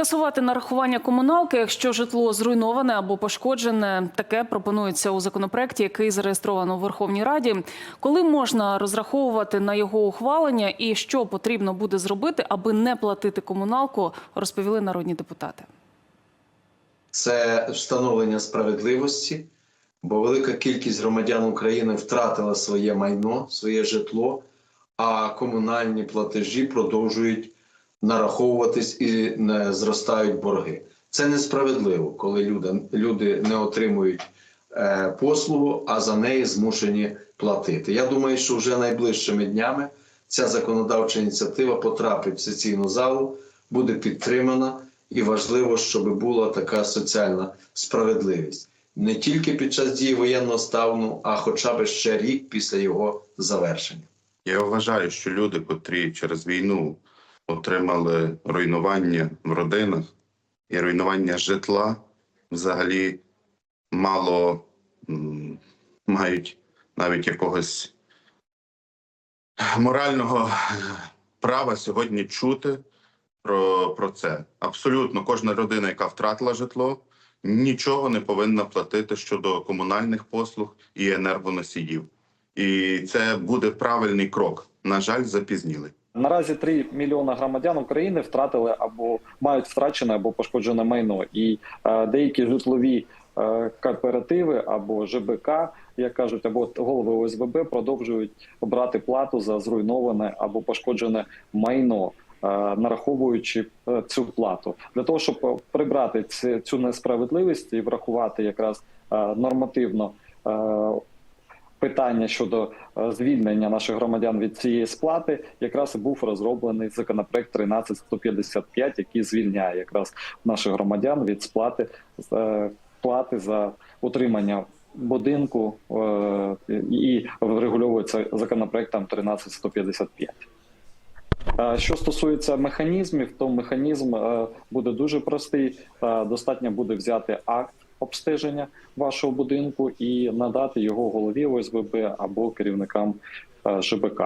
Скасувати нарахування комуналки, якщо житло зруйноване або пошкоджене, таке пропонується у законопроекті, який зареєстровано у Верховній Раді. Коли можна розраховувати на його ухвалення і що потрібно буде зробити, аби не платити комуналку, розповіли народні депутати. це встановлення справедливості, бо велика кількість громадян України втратила своє майно, своє житло, а комунальні платежі продовжують нараховуватись і не зростають борги. Це несправедливо, коли люди, люди не отримують е, послугу, а за неї змушені платити. Я думаю, що вже найближчими днями ця законодавча ініціатива потрапить в сесійну залу, буде підтримана. І важливо, щоб була така соціальна справедливість не тільки під час дії воєнного стану, а хоча б ще рік після його завершення. Я вважаю, що люди, котрі через війну отримали руйнування в родинах і руйнування житла, взагалі мало мають навіть якогось морального права сьогодні чути про, про це. Абсолютно кожна людина, яка втратила житло, нічого не повинна платити щодо комунальних послуг і енергоносіїв. І це буде правильний крок. На жаль, запізнілий. Наразі 3 мільйони громадян України втратили або мають втрачене або пошкоджене майно, і е, деякі житлові е, кооперативи або ЖБК, як кажуть, або голови ОСББ продовжують брати плату за зруйноване або пошкоджене майно. е, Нараховуючи е, цю плату для того, щоб прибрати ці- цю несправедливість і врахувати якраз е, нормативно е, питання щодо е, звільнення наших громадян від цієї сплати, якраз і був розроблений законопроект 13155, який звільняє якраз наших громадян від сплати е, плати за утримання будинку е, і врегульовується законопроектом 13155. Що стосується механізмів, то механізм е, буде дуже простий. Достатньо буде взяти акт обстеження вашого будинку і надати його голові ОСББ або керівникам е, ЖБК.